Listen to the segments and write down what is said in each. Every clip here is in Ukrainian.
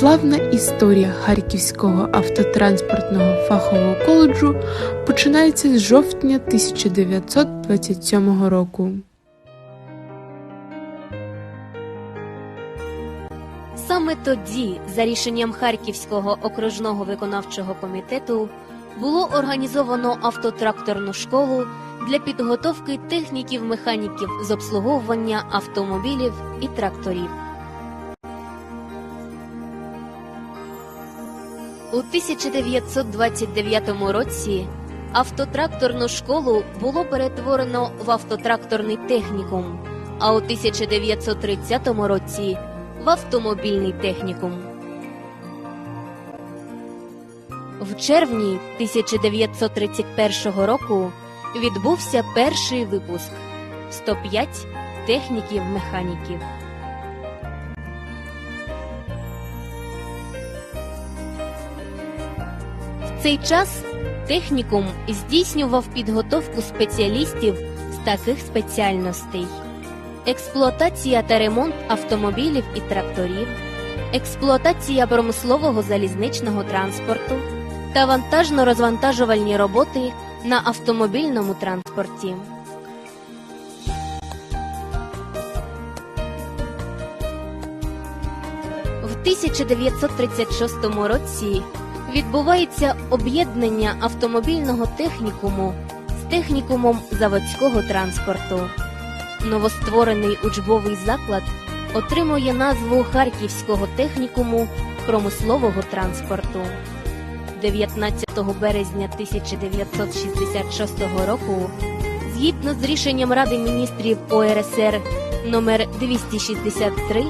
Славна історія Харківського автотранспортного фахового коледжу починається з жовтня 1927 року. Саме тоді, за рішенням Харківського окружного виконавчого комітету, було організовано автотракторну школу для підготовки техніків-механіків з обслуговування автомобілів і тракторів. У 1929 році автотракторну школу було перетворено в автотракторний технікум, а у 1930 році в автомобільний технікум. В червні 1931 року відбувся перший випуск 105 техніків-механіків. В цей час технікум здійснював підготовку спеціалістів з таких спеціальностей: експлуатація та ремонт автомобілів і тракторів, експлуатація промислового залізничного транспорту та вантажно-розвантажувальні роботи на автомобільному транспорті. В 1936 році відбувається об'єднання автомобільного технікуму з технікумом заводського транспорту. Новостворений учбовий заклад отримує назву Харківського технікуму промислового транспорту. 19 березня 1966 року, згідно з рішенням Ради міністрів ОРСР номер 263,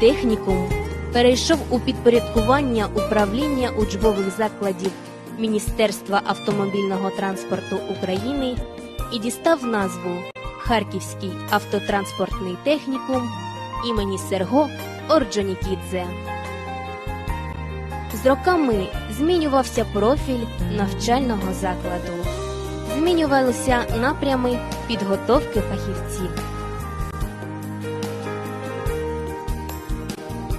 технікум перейшов у підпорядкування управління учбових закладів Міністерства автомобільного транспорту України і дістав назву Харківський автотранспортний технікум імені Серго Орджонікідзе. З роками змінювався профіль навчального закладу, змінювалися напрями підготовки фахівців.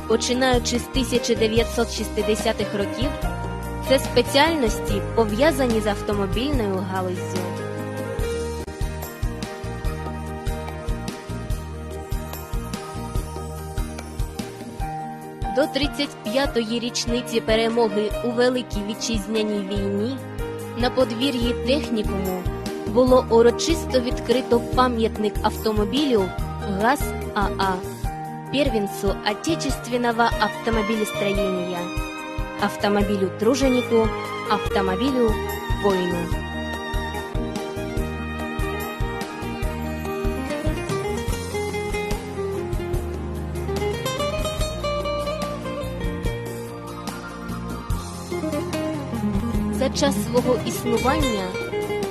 Починаючи з 1960-х років, це спеціальності пов'язані з автомобільною галуззю. До 35-ї річниці перемоги у Великій Вітчизняній війні на подвір'ї технікуму було урочисто відкрито пам'ятник автомобілю ГАЗ АА первенцу отечественного автомобилестроения, автомобилю труженику, автомобилю воину. За час свого існування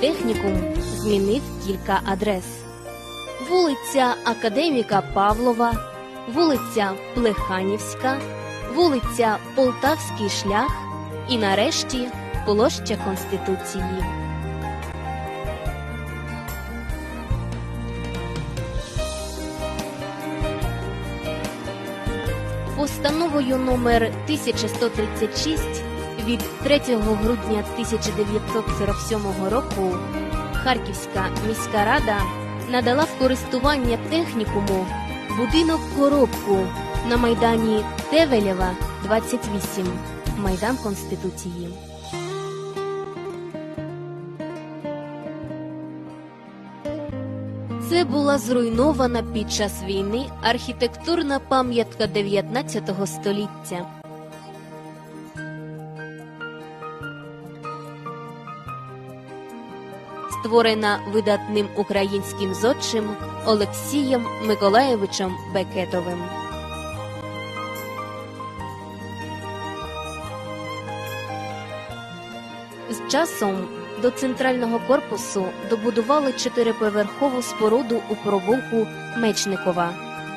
технікум змінив кілька адрес. Вулиця Академіка Павлова, вулиця Плеханівська, вулиця Полтавський шлях і нарешті площа Конституції. Постановою номер 1136 від 3 грудня 1947 року Харківська міська рада надала в користування технікуму будинок коробку на майдані Тевелєва, 28, Майдан Конституції. Це була зруйнована під час війни архітектурна пам'ятка 19 століття. Створена видатним українським зодчим Олексієм Миколаєвичем Бекетовим. З часом до центрального корпусу добудували чотириповерхову споруду у провулку Мечникова,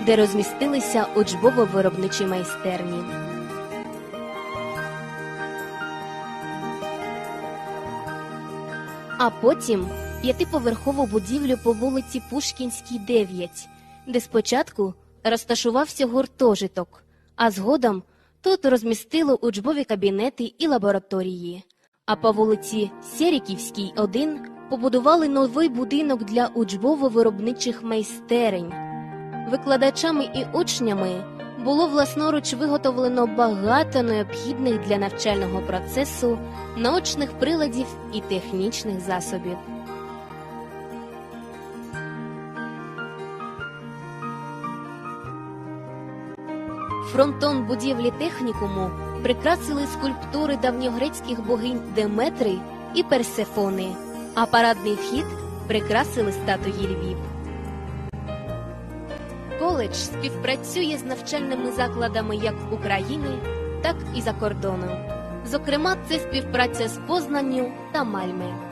де розмістилися учбово-виробничі майстерні. А потім п'ятиповерхову будівлю по вулиці Пушкінській, 9, де спочатку розташувався гуртожиток, а згодом Тут розмістило учбові кабінети і лабораторії. А по вулиці Серіківській, 1 побудували новий будинок для учбово-виробничих майстерень. Викладачами і учнями було власноруч виготовлено багато необхідних для навчального процесу наочних приладів і технічних засобів. Фронтон будівлі технікуму прикрасили скульптури давньогрецьких богинь Деметри і Персефони, а парадний вхід прикрасили статуї Львів. Коледж співпрацює з навчальними закладами як України, так і за кордоном. Зокрема, це співпраця з Познанню та Мальме.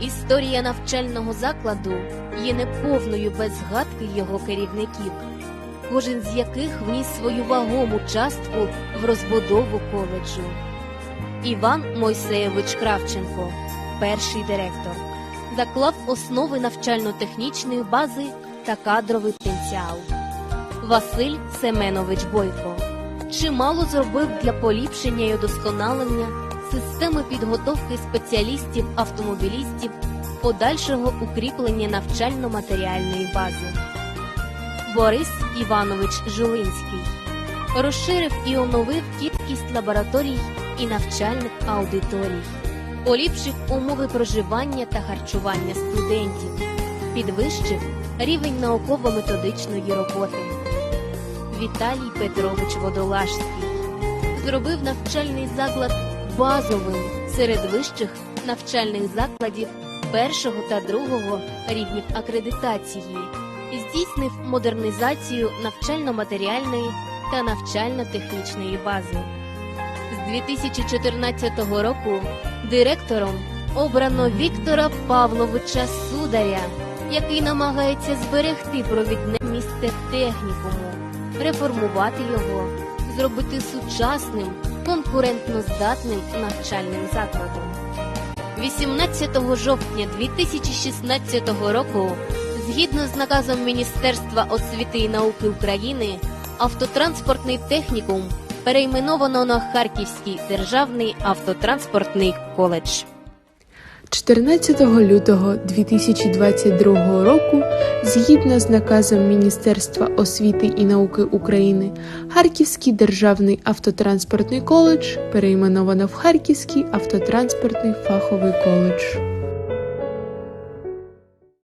Історія навчального закладу є неповною без згадки його керівників, кожен з яких вніс свою вагому частку в розбудову коледжу. Іван Мойсеєвич Кравченко, перший директор, заклав основи навчально-технічної бази та кадровий потенціал. Василь Семенович Бойко чимало зробив для поліпшення і удосконалення системи підготовки спеціалістів-автомобілістів, подальшого укріплення навчально-матеріальної бази. Борис Іванович Жилинський розширив і оновив кількість лабораторій і навчальних аудиторій, поліпшив умови проживання та харчування студентів, підвищив рівень науково-методичної роботи. Віталій Петрович Водолашський зробив навчальний заклад базовим серед вищих навчальних закладів першого та другого рівнів акредитації, здійснив модернізацію навчально-матеріальної та навчально-технічної бази. З 2014 року директором обрано Віктора Павловича Сударя, який намагається зберегти провідне місце технікуму, реформувати його, зробити сучасним конкурентноздатним навчальним закладом. 18 жовтня 2016 року, згідно з наказом Міністерства освіти і науки України, автотранспортний технікум перейменовано на Харківський державний автотранспортний коледж. 14 лютого 2022 року, згідно з наказом Міністерства освіти і науки України, Харківський державний автотранспортний коледж перейменовано в Харківський автотранспортний фаховий коледж.